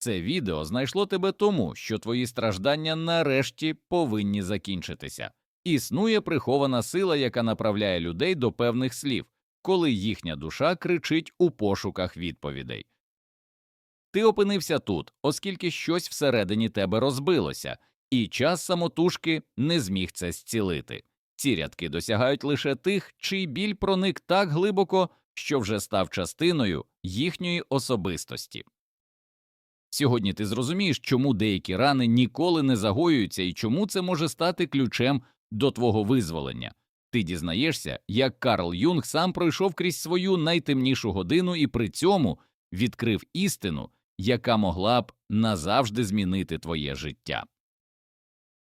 Це відео знайшло тебе тому, що твої страждання нарешті повинні закінчитися. Існує прихована сила, яка направляє людей до певних слів, коли їхня душа кричить у пошуках відповідей. Ти опинився тут, оскільки щось всередині тебе розбилося, і час самотужки не зміг це зцілити. Ці рядки досягають лише тих, чий біль проник так глибоко, що вже став частиною їхньої особистості. Сьогодні ти зрозумієш, чому деякі рани ніколи не загоюються і чому це може стати ключем до твого визволення. Ти дізнаєшся, як Карл Юнг сам пройшов крізь свою найтемнішу годину і при цьому відкрив істину, яка могла б назавжди змінити твоє життя.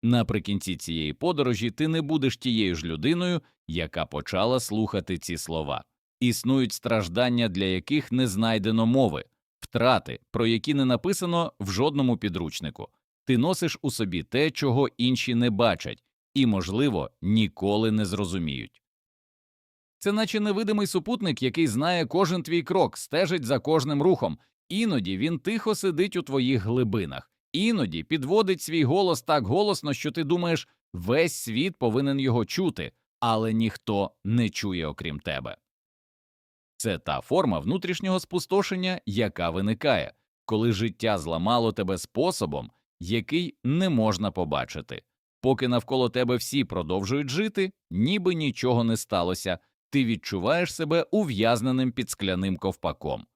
Наприкінці цієї подорожі ти не будеш тією ж людиною, яка почала слухати ці слова. Існують страждання, для яких не знайдено мови, втрати, про які не написано в жодному підручнику. Ти носиш у собі те, чого інші не бачать, і, можливо, ніколи не зрозуміють. Це наче невидимий супутник, який знає кожен твій крок, стежить за кожним рухом. Іноді він тихо сидить у твоїх глибинах, іноді підводить свій голос так голосно, що ти думаєш, весь світ повинен його чути, але ніхто не чує окрім тебе. Це та форма внутрішнього спустошення, яка виникає, коли життя зламало тебе способом, який не можна побачити. Поки навколо тебе всі продовжують жити, ніби нічого не сталося, ти відчуваєш себе ув'язненим під скляним ковпаком.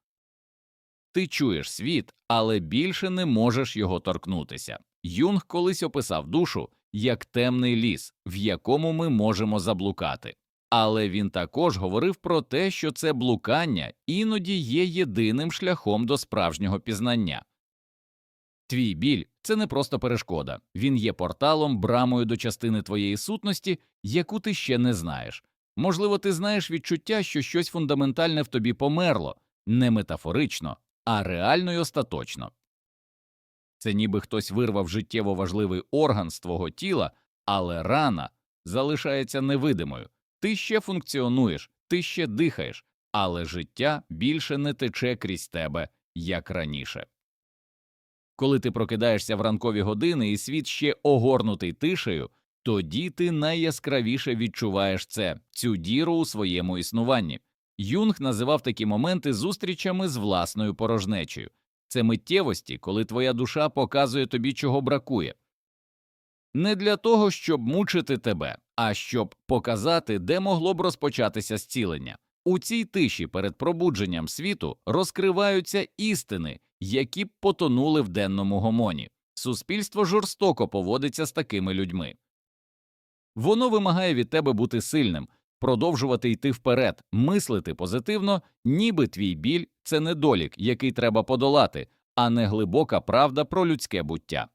Ти чуєш світ, але більше не можеш його торкнутися. Юнг колись описав душу як темний ліс, в якому ми можемо заблукати. Але він також говорив про те, що це блукання іноді є єдиним шляхом до справжнього пізнання. Твій біль це не просто перешкода, він є порталом, брамою до частини твоєї сутності, яку ти ще не знаєш. Можливо, ти знаєш відчуття, що щось фундаментальне в тобі померло, не метафорично, а реально й остаточно. Це ніби хтось вирвав життєво важливий орган з твого тіла, але рана залишається невидимою. Ти ще функціонуєш, ти ще дихаєш, але життя більше не тече крізь тебе, як раніше. Коли ти прокидаєшся в ранкові години і світ ще огорнутий тишею, тоді ти найяскравіше відчуваєш це, цю діру у своєму існуванні. Юнг називав такі моменти зустрічами з власною порожнечею. Це миттєвості, коли твоя душа показує тобі, чого бракує. Не для того, щоб мучити тебе, а щоб показати, де могло б розпочатися зцілення. У цій тиші перед пробудженням світу розкриваються істини, які б потонули в денному гомоні. Суспільство жорстоко поводиться з такими людьми. Воно вимагає від тебе бути сильним, продовжувати йти вперед, мислити позитивно, ніби твій біль це недолік, який треба подолати, а не глибока правда про людське буття.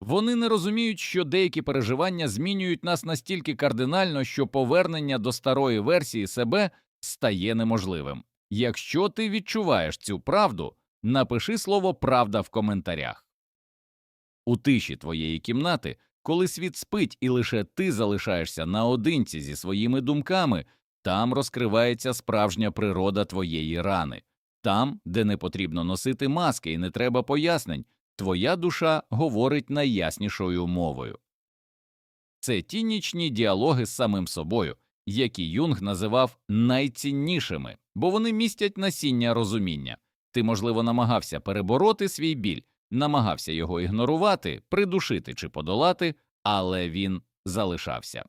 Вони не розуміють, що деякі переживання змінюють нас настільки кардинально, що повернення до старої версії себе стає неможливим. Якщо ти відчуваєш цю правду, напиши слово правда в коментарях. У тиші твоєї кімнати, коли світ спить і лише ти залишаєшся наодинці зі своїми думками, там розкривається справжня природа твоєї рани, там, де не потрібно носити маски і не треба пояснень, твоя душа говорить найяснішою мовою. Це ті нічні діалоги з самим собою, які Юнг називав найціннішими, бо вони містять насіння розуміння. Ти, можливо, намагався перебороти свій біль, намагався його ігнорувати, придушити чи подолати, але він залишався.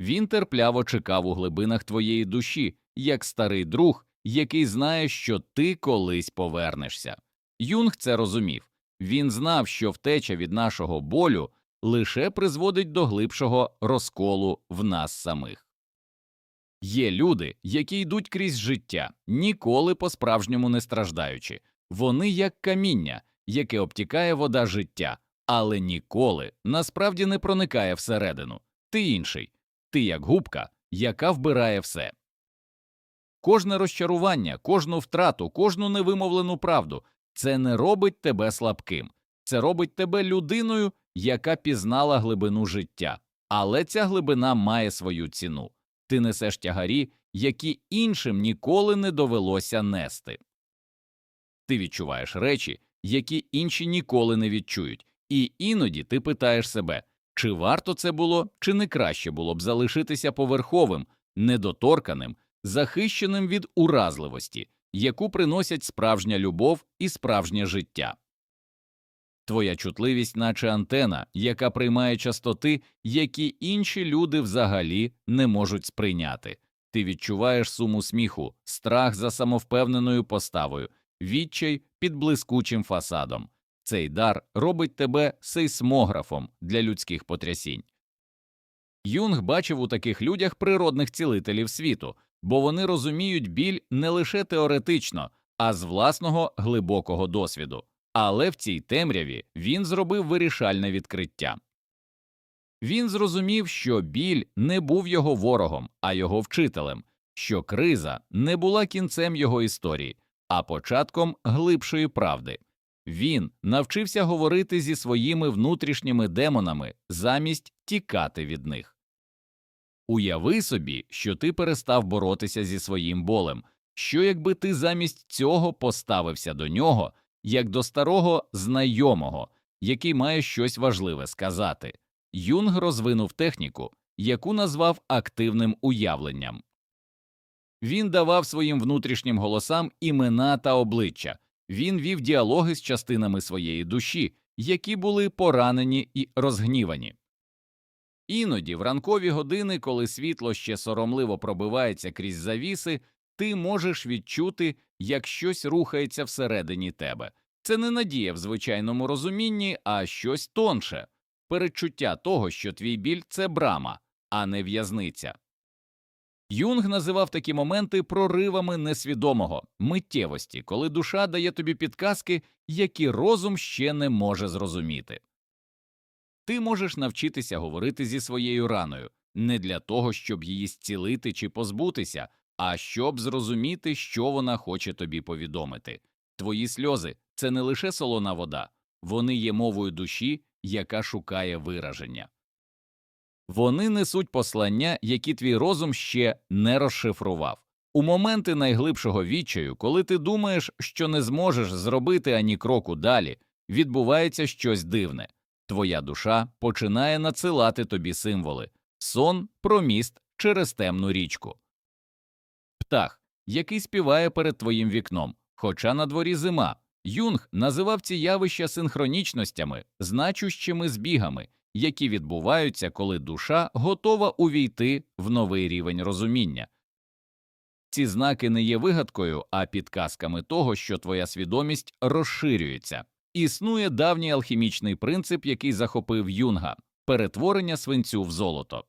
Він терпляво чекав у глибинах твоєї душі, як старий друг, який знає, що ти колись повернешся. Юнг це розумів він знав, що втеча від нашого болю лише призводить до глибшого розколу в нас самих. Є люди, які йдуть крізь життя, ніколи по справжньому не страждаючи, вони як каміння, яке обтікає вода життя, але ніколи насправді не проникає всередину. Ти інший, ти як губка, яка вбирає все. Кожне розчарування, кожну втрату, кожну невимовлену правду це не робить тебе слабким, це робить тебе людиною, яка пізнала глибину життя. Але ця глибина має свою ціну. Ти несеш тягарі, які іншим ніколи не довелося нести. Ти відчуваєш речі, які інші ніколи не відчують, і іноді ти питаєш себе, чи варто це було, чи не краще було б залишитися поверховим, недоторканим, захищеним від уразливості, яку приносять справжня любов і справжнє життя. Твоя чутливість, наче антена, яка приймає частоти, які інші люди взагалі не можуть сприйняти. Ти відчуваєш суму сміху, страх за самовпевненою поставою, відчай під блискучим фасадом. Цей дар робить тебе сейсмографом для людських потрясінь. Юнг бачив у таких людях природних цілителів світу, бо вони розуміють біль не лише теоретично, а з власного глибокого досвіду. Але в цій темряві він зробив вирішальне відкриття. Він зрозумів, що біль не був його ворогом, а його вчителем, що криза не була кінцем його історії, а початком глибшої правди. Він навчився говорити зі своїми внутрішніми демонами замість тікати від них. Уяви собі, що ти перестав боротися зі своїм болем, що якби ти замість цього поставився до нього як до старого знайомого, який має щось важливе сказати. Юнг розвинув техніку, яку назвав активним уявленням. Він давав своїм внутрішнім голосам імена та обличчя, він вів діалоги з частинами своєї душі, які були поранені і розгнівані. Іноді, в ранкові години, коли світло ще соромливо пробивається крізь завіси, ти можеш відчути, як щось рухається всередині тебе. Це не надія в звичайному розумінні, а щось тонше передчуття того, що твій біль це брама, а не в'язниця. Юнг називав такі моменти проривами несвідомого миттєвості, коли душа дає тобі підказки, які розум ще не може зрозуміти. Ти можеш навчитися говорити зі своєю раною не для того, щоб її зцілити чи позбутися, а щоб зрозуміти, що вона хоче тобі повідомити. Твої сльози це не лише солона вода, вони є мовою душі, яка шукає вираження. Вони несуть послання, які твій розум ще не розшифрував. У моменти найглибшого відчаю, коли ти думаєш, що не зможеш зробити ані кроку далі, відбувається щось дивне. Твоя душа починає надсилати тобі символи сон про міст через темну річку. Птах, який співає перед твоїм вікном, хоча на дворі зима. Юнг називав ці явища синхронічностями, значущими збігами, які відбуваються, коли душа готова увійти в новий рівень розуміння. Ці знаки не є вигадкою, а підказками того, що твоя свідомість розширюється. Існує давній алхімічний принцип, який захопив юнга перетворення свинцю в золото.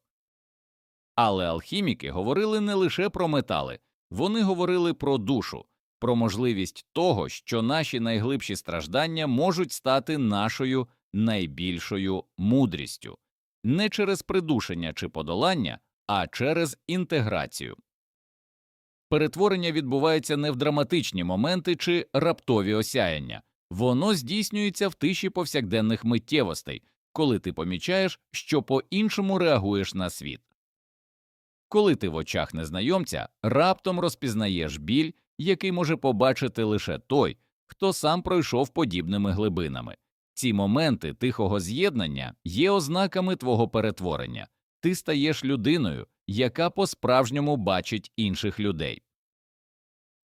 Але алхіміки говорили не лише про метали, вони говорили про душу, про можливість того, що наші найглибші страждання можуть стати нашою найбільшою мудрістю не через придушення чи подолання, а через інтеграцію. Перетворення відбувається не в драматичні моменти чи раптові осяяння, воно здійснюється в тиші повсякденних миттєвостей, коли ти помічаєш, що по іншому реагуєш на світ. Коли ти в очах незнайомця раптом розпізнаєш біль, який може побачити лише той, хто сам пройшов подібними глибинами. Ці моменти тихого з'єднання є ознаками твого перетворення, ти стаєш людиною, яка по справжньому бачить інших людей.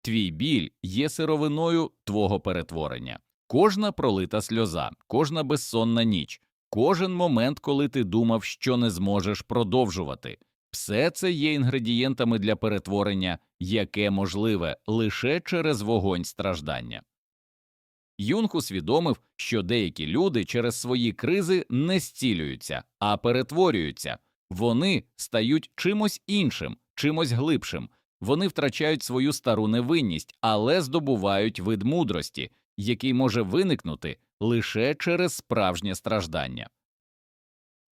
Твій біль є сировиною твого перетворення, кожна пролита сльоза, кожна безсонна ніч, кожен момент, коли ти думав, що не зможеш продовжувати. Все це є інгредієнтами для перетворення, яке можливе лише через вогонь страждання. Юнг усвідомив, що деякі люди через свої кризи не зцілюються, а перетворюються, вони стають чимось іншим, чимось глибшим, вони втрачають свою стару невинність, але здобувають вид мудрості, який може виникнути лише через справжнє страждання.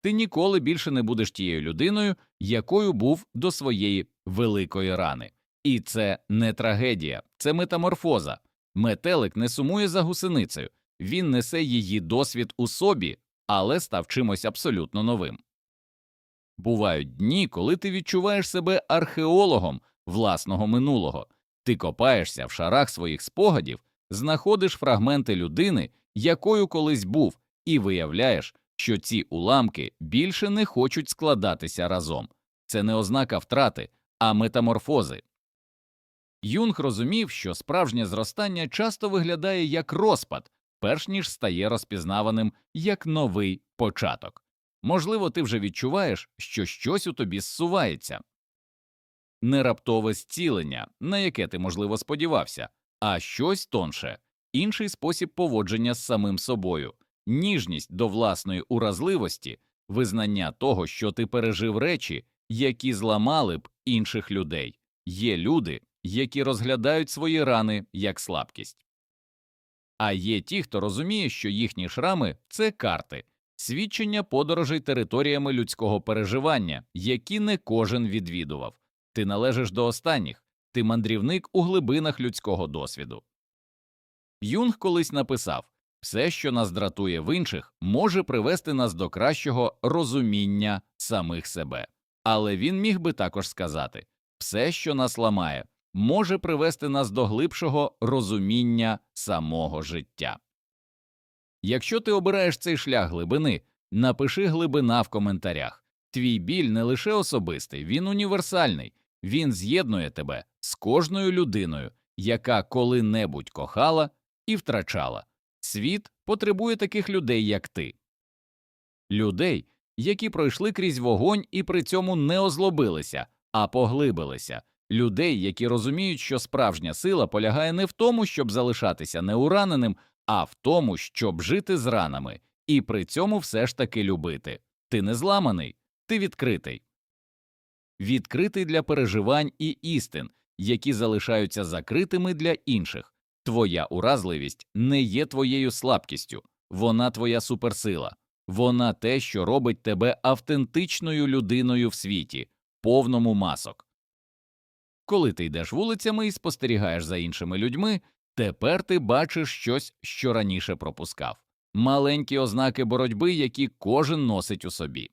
Ти ніколи більше не будеш тією людиною, якою був до своєї великої рани. І це не трагедія, це метаморфоза. Метелик не сумує за гусеницею, він несе її досвід у собі, але став чимось абсолютно новим. Бувають дні, коли ти відчуваєш себе археологом власного минулого, ти копаєшся в шарах своїх спогадів, знаходиш фрагменти людини, якою колись був, і виявляєш, що ці уламки більше не хочуть складатися разом. Це не ознака втрати, а метаморфози. Юнг розумів, що справжнє зростання часто виглядає як розпад, перш ніж стає розпізнаваним як новий початок. Можливо, ти вже відчуваєш, що щось у тобі зсувається. Не раптове зцілення, на яке ти, можливо, сподівався, а щось тонше, інший спосіб поводження з самим собою, ніжність до власної уразливості, визнання того, що ти пережив речі, які зламали б інших людей. Є люди, які розглядають свої рани як слабкість. А є ті, хто розуміє, що їхні шрами це карти, свідчення подорожей територіями людського переживання, які не кожен відвідував. Ти належиш до останніх, ти мандрівник у глибинах людського досвіду. Юнг колись написав все, що нас дратує в інших, може привести нас до кращого розуміння самих себе. Але він міг би також сказати все, що нас ламає, може привести нас до глибшого розуміння самого життя. Якщо ти обираєш цей шлях глибини, напиши глибина в коментарях. Твій біль не лише особистий, він універсальний, він з'єднує тебе з кожною людиною, яка коли-небудь кохала і втрачала. Світ потребує таких людей, як ти. Людей, які пройшли крізь вогонь і при цьому не озлобилися, а поглибилися, людей, які розуміють, що справжня сила полягає не в тому, щоб залишатися неураненим, а в тому, щоб жити з ранами, і при цьому все ж таки любити. Ти не зламаний, ти відкритий. Відкритий для переживань і істин, які залишаються закритими для інших. Твоя уразливість не є твоєю слабкістю, вона твоя суперсила, вона те, що робить тебе автентичною людиною в світі, повному масок. Коли ти йдеш вулицями і спостерігаєш за іншими людьми, тепер ти бачиш щось, що раніше пропускав маленькі ознаки боротьби, які кожен носить у собі.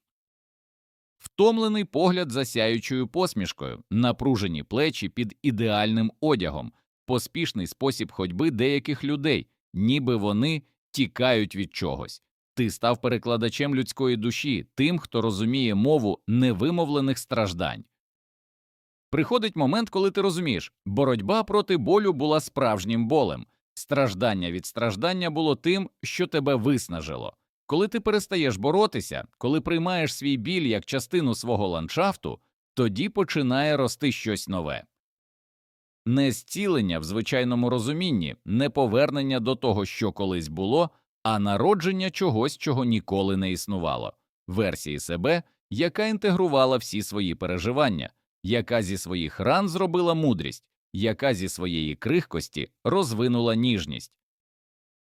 Втомлений погляд за сяючою посмішкою, напружені плечі під ідеальним одягом, поспішний спосіб ходьби деяких людей, ніби вони тікають від чогось. Ти став перекладачем людської душі, тим, хто розуміє мову невимовлених страждань. Приходить момент, коли ти розумієш, боротьба проти болю була справжнім болем, страждання від страждання було тим, що тебе виснажило. Коли ти перестаєш боротися, коли приймаєш свій біль як частину свого ландшафту, тоді починає рости щось нове. Не зцілення в звичайному розумінні, не повернення до того, що колись було, а народження чогось, чого ніколи не існувало, версії себе, яка інтегрувала всі свої переживання, яка зі своїх ран зробила мудрість, яка зі своєї крихкості розвинула ніжність.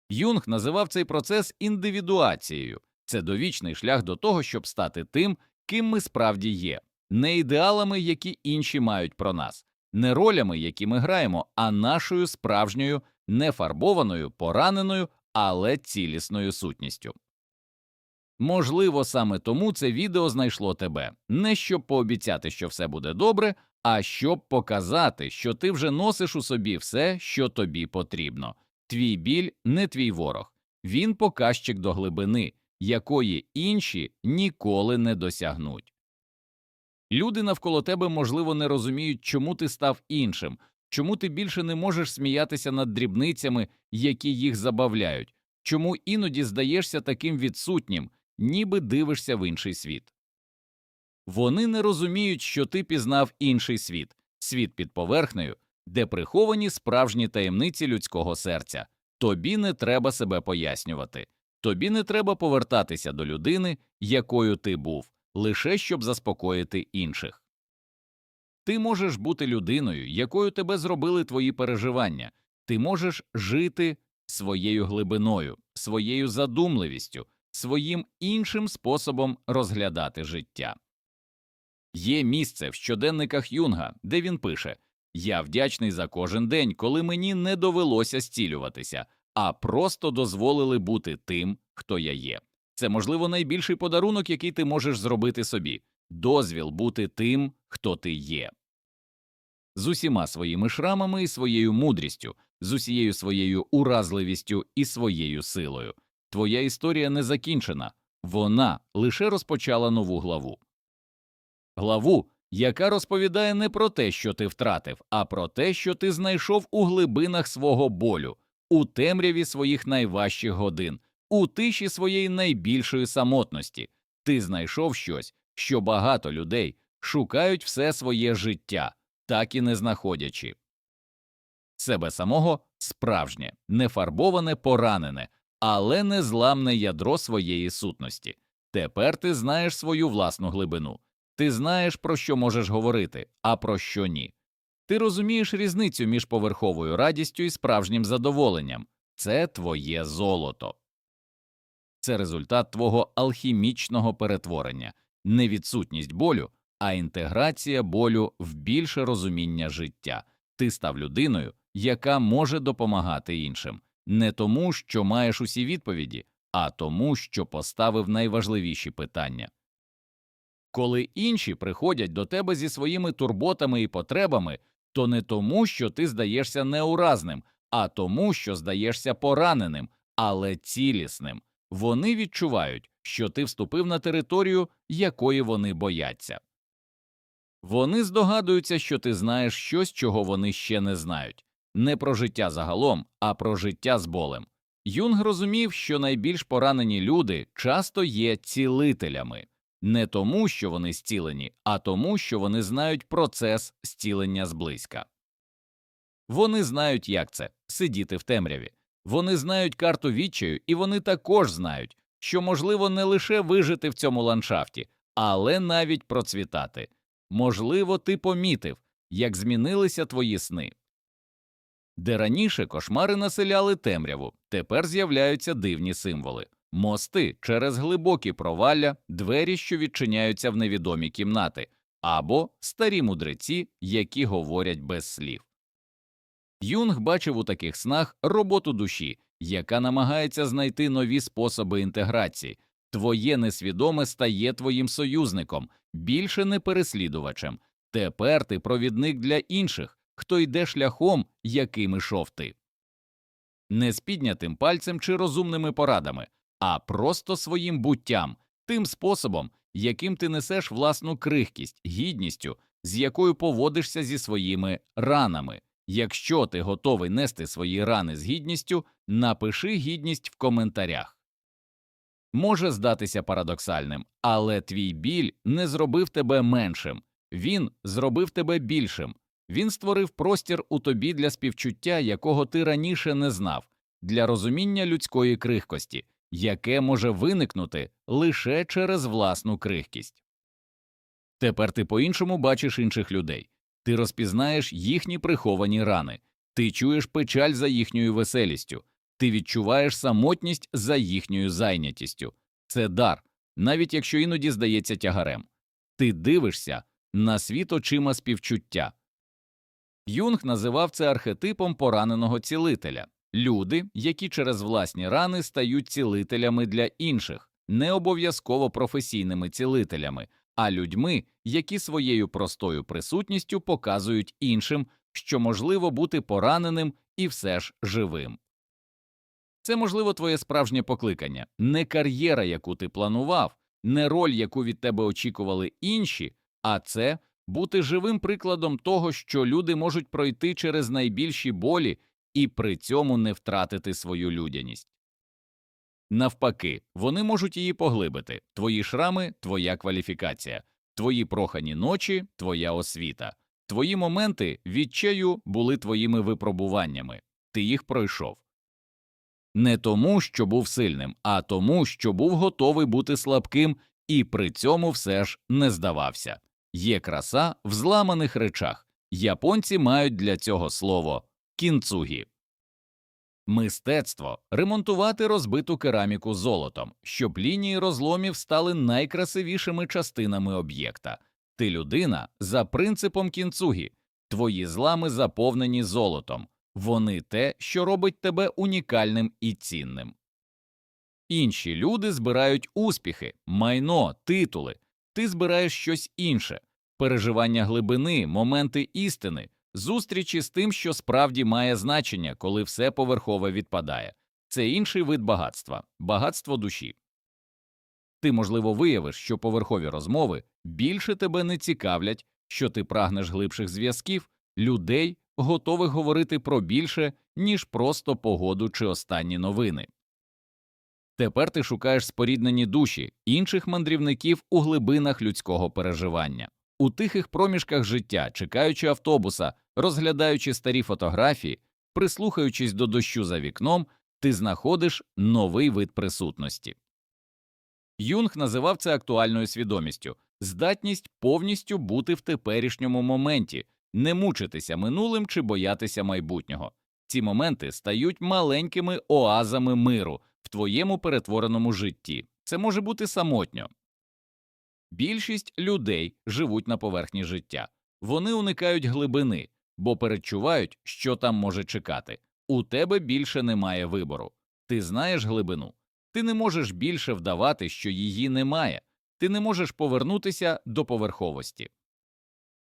Юнг називав цей процес індивідуацією це довічний шлях до того, щоб стати тим, ким ми справді є, не ідеалами, які інші мають про нас, не ролями, які ми граємо, а нашою справжньою, нефарбованою, пораненою, але цілісною сутністю. Можливо, саме тому це відео знайшло тебе не щоб пообіцяти, що все буде добре, а щоб показати, що ти вже носиш у собі все, що тобі потрібно. Твій біль не твій ворог, він показчик до глибини, якої інші ніколи не досягнуть. Люди навколо тебе, можливо, не розуміють, чому ти став іншим, чому ти більше не можеш сміятися над дрібницями, які їх забавляють, чому іноді здаєшся таким відсутнім, ніби дивишся в інший світ. Вони не розуміють, що ти пізнав інший світ, світ під поверхнею, де приховані справжні таємниці людського серця. Тобі не треба себе пояснювати, тобі не треба повертатися до людини, якою ти був, лише щоб заспокоїти інших. Ти можеш бути людиною, якою тебе зробили твої переживання, ти можеш жити своєю глибиною, своєю задумливістю, своїм іншим способом розглядати життя. Є місце в щоденниках Юнга, де він пише Я вдячний за кожен день, коли мені не довелося зцілюватися, а просто дозволили бути тим, хто я є. Це, можливо, найбільший подарунок, який ти можеш зробити собі дозвіл бути тим, хто ти є. з усіма своїми шрамами і своєю мудрістю, з усією своєю уразливістю і своєю силою. Твоя історія не закінчена, вона лише розпочала нову главу. Главу, яка розповідає не про те, що ти втратив, а про те, що ти знайшов у глибинах свого болю, у темряві своїх найважчих годин, у тиші своєї найбільшої самотності. Ти знайшов щось, що багато людей шукають все своє життя, так і не знаходячи себе самого справжнє, нефарбоване, поранене, але незламне ядро своєї сутності. Тепер ти знаєш свою власну глибину. Ти знаєш, про що можеш говорити, а про що ні. Ти розумієш різницю між поверховою радістю і справжнім задоволенням це твоє золото. Це результат твого алхімічного перетворення, не відсутність болю, а інтеграція болю в більше розуміння життя. Ти став людиною, яка може допомагати іншим, не тому, що маєш усі відповіді, а тому, що поставив найважливіші питання. Коли інші приходять до тебе зі своїми турботами і потребами, то не тому, що ти здаєшся неуразним, а тому, що здаєшся пораненим, але цілісним. Вони відчувають, що ти вступив на територію, якої вони бояться. Вони здогадуються, що ти знаєш щось, чого вони ще не знають не про життя загалом, а про життя з болем. Юнг розумів, що найбільш поранені люди часто є цілителями не тому, що вони зцілені, а тому, що вони знають процес зцілення зблизька. Вони знають, як це сидіти в темряві. Вони знають карту відчаю, і вони також знають, що можливо не лише вижити в цьому ландшафті, але навіть процвітати. Можливо, ти помітив, як змінилися твої сни. Де раніше кошмари населяли темряву, тепер з'являються дивні символи мости через глибокі провалля, двері, що відчиняються в невідомі кімнати, або старі мудреці, які говорять без слів. Юнг бачив у таких снах роботу душі, яка намагається знайти нові способи інтеграції. Твоє несвідоме стає твоїм союзником, більше не переслідувачем. Тепер ти провідник для інших, хто йде шляхом, яким ішов ти. Не з піднятим пальцем чи розумними порадами, а просто своїм буттям, тим способом, яким ти несеш власну крихкість, гідністю, з якою поводишся зі своїми ранами. Якщо ти готовий нести свої рани з гідністю, напиши гідність в коментарях. Може здатися парадоксальним, але твій біль не зробив тебе меншим, він зробив тебе більшим. Він створив простір у тобі для співчуття, якого ти раніше не знав, для розуміння людської крихкості, яке може виникнути лише через власну крихкість. Тепер ти по іншому бачиш інших людей, ти розпізнаєш їхні приховані рани, ти чуєш печаль за їхньою веселістю, ти відчуваєш самотність за їхньою зайнятістю. Це дар, навіть якщо іноді здається тягарем. Ти дивишся на світ очима співчуття. Юнг називав це архетипом пораненого цілителя люди, які через власні рани стають цілителями для інших, не обов'язково професійними цілителями, а людьми, які своєю простою присутністю показують іншим, що можливо бути пораненим і все ж живим. Це можливо твоє справжнє покликання, не кар'єра, яку ти планував, не роль, яку від тебе очікували інші, а це бути живим прикладом того, що люди можуть пройти через найбільші болі і при цьому не втратити свою людяність. Навпаки, вони можуть її поглибити твої шрами, твоя кваліфікація, твої прохані ночі, твоя освіта, твої моменти відчаю були твоїми випробуваннями, ти їх пройшов. Не тому, що був сильним, а тому, що був готовий бути слабким і при цьому все ж не здавався. Є краса в зламаних речах. Японці мають для цього слово кінцугі. Мистецтво ремонтувати розбиту кераміку золотом, щоб лінії розломів стали найкрасивішими частинами об'єкта. Ти людина за принципом кінцугі, твої злами заповнені золотом, вони те, що робить тебе унікальним і цінним. Інші люди збирають успіхи, майно, титули ти збираєш щось інше переживання глибини, моменти істини, зустрічі з тим, що справді має значення, коли все поверхове відпадає. Це інший вид багатства багатство душі. Ти, можливо, виявиш, що поверхові розмови більше тебе не цікавлять, що ти прагнеш глибших зв'язків, людей, готових говорити про більше, ніж просто погоду чи останні новини. Тепер ти шукаєш споріднені душі інших мандрівників у глибинах людського переживання, у тихих проміжках життя, чекаючи автобуса, розглядаючи старі фотографії, прислухаючись до дощу за вікном, ти знаходиш новий вид присутності. Юнг називав це актуальною свідомістю здатність повністю бути в теперішньому моменті, не мучитися минулим чи боятися майбутнього. Ці моменти стають маленькими оазами миру в твоєму перетвореному житті. Це може бути самотньо. Більшість людей живуть на поверхні життя, вони уникають глибини, бо передчувають, що там може чекати. У тебе більше немає вибору. Ти знаєш глибину. Ти не можеш більше вдавати, що її немає, ти не можеш повернутися до поверховості.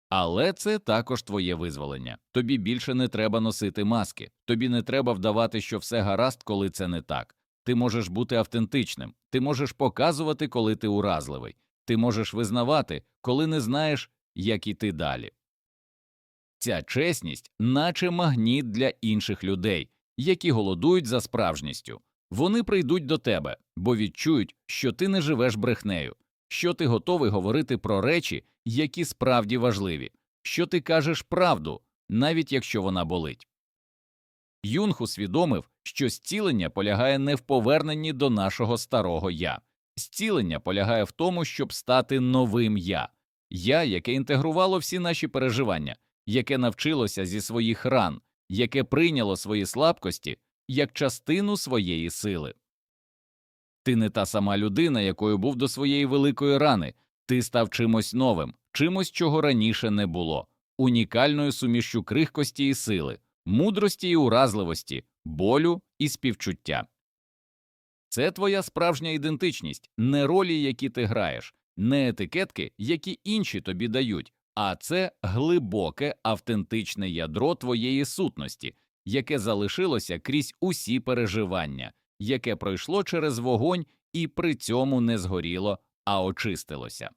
Але це також твоє визволення. Тобі більше не треба носити маски, тобі не треба вдавати, що все гаразд, коли це не так. Ти можеш бути автентичним, ти можеш показувати, коли ти уразливий, ти можеш визнавати, коли не знаєш, як іти далі. Ця чесність, наче магніт для інших людей, які голодують за справжністю. Вони прийдуть до тебе, бо відчують, що ти не живеш брехнею, що ти готовий говорити про речі, які справді важливі, що ти кажеш правду, навіть якщо вона болить. Юнг усвідомив, що зцілення полягає не в поверненні до нашого старого я, зцілення полягає в тому, щоб стати новим я, я, яке інтегрувало всі наші переживання, яке навчилося зі своїх ран, яке прийняло свої слабкості як частину своєї сили. Ти не та сама людина, якою був до своєї великої рани, ти став чимось новим, чимось, чого раніше не було, унікальною сумішчю крихкості і сили, мудрості і уразливості, болю і співчуття. Це твоя справжня ідентичність, не ролі, які ти граєш, не етикетки, які інші тобі дають, а це глибоке автентичне ядро твоєї сутності, яке залишилося крізь усі переживання, яке пройшло через вогонь і при цьому не згоріло, а очистилося.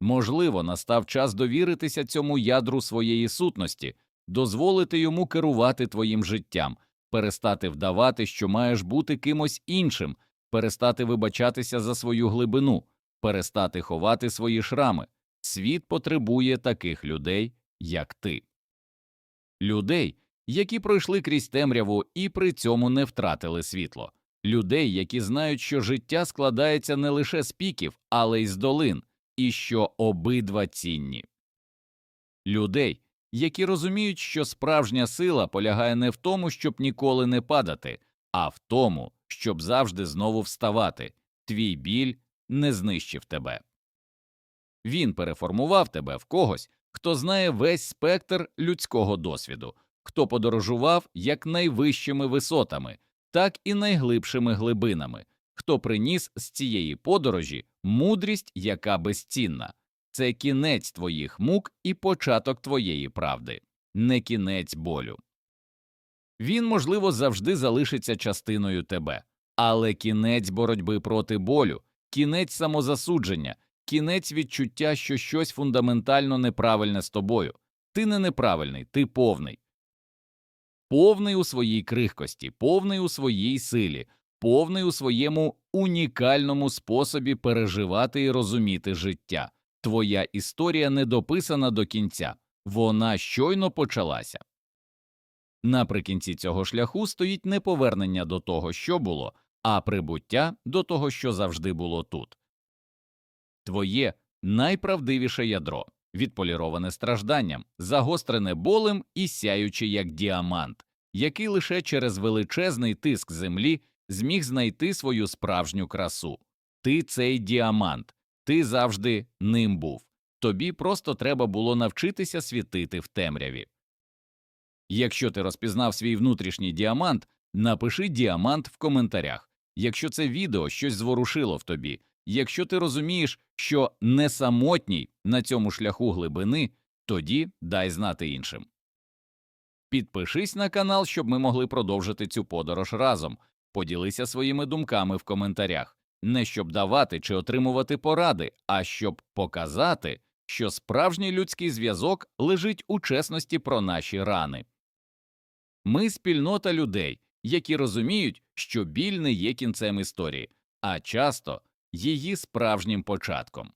Можливо, настав час довіритися цьому ядру своєї сутності, дозволити йому керувати твоїм життям, перестати вдавати, що маєш бути кимось іншим, перестати вибачатися за свою глибину, перестати ховати свої шрами. Світ потребує таких людей, як ти. Людей, які пройшли крізь темряву і при цьому не втратили світло, людей, які знають, що життя складається не лише з піків, але й з долин, і що обидва цінні, людей, які розуміють, що справжня сила полягає не в тому, щоб ніколи не падати, а в тому, щоб завжди знову вставати, твій біль не знищив тебе. Він переформував тебе в когось, хто знає весь спектр людського досвіду, хто подорожував як найвищими висотами, так і найглибшими глибинами, хто приніс з цієї подорожі мудрість, яка безцінна, це кінець твоїх мук і початок твоєї правди, не кінець болю. Він, можливо, завжди залишиться частиною тебе, але кінець боротьби проти болю, кінець самозасудження, кінець відчуття, що щось фундаментально неправильне з тобою. Ти не неправильний, ти повний повний у своїй крихкості, повний у своїй силі, повний у своєму унікальному способі переживати і розуміти життя. Твоя історія не дописана до кінця, вона щойно почалася. Наприкінці цього шляху стоїть не повернення до того, що було, а прибуття до того, що завжди було тут. Твоє найправдивіше ядро відполіроване стражданням, загострене болем і сяюче як діамант, який лише через величезний тиск землі зміг знайти свою справжню красу. Ти цей діамант, ти завжди ним був. Тобі просто треба було навчитися світити в темряві. Якщо ти розпізнав свій внутрішній діамант, напиши діамант в коментарях. Якщо це відео щось зворушило в тобі, якщо ти розумієш, що не самотній на цьому шляху глибини, Тоді дай знати іншим. Підпишись на канал, щоб ми могли продовжити цю подорож разом. Поділися своїми думками в коментарях. Не щоб давати чи отримувати поради, а щоб показати, що справжній людський зв'язок лежить у чесності про наші рани. Ми спільнота людей, які розуміють, що біль не є кінцем історії, а часто її справжнім початком.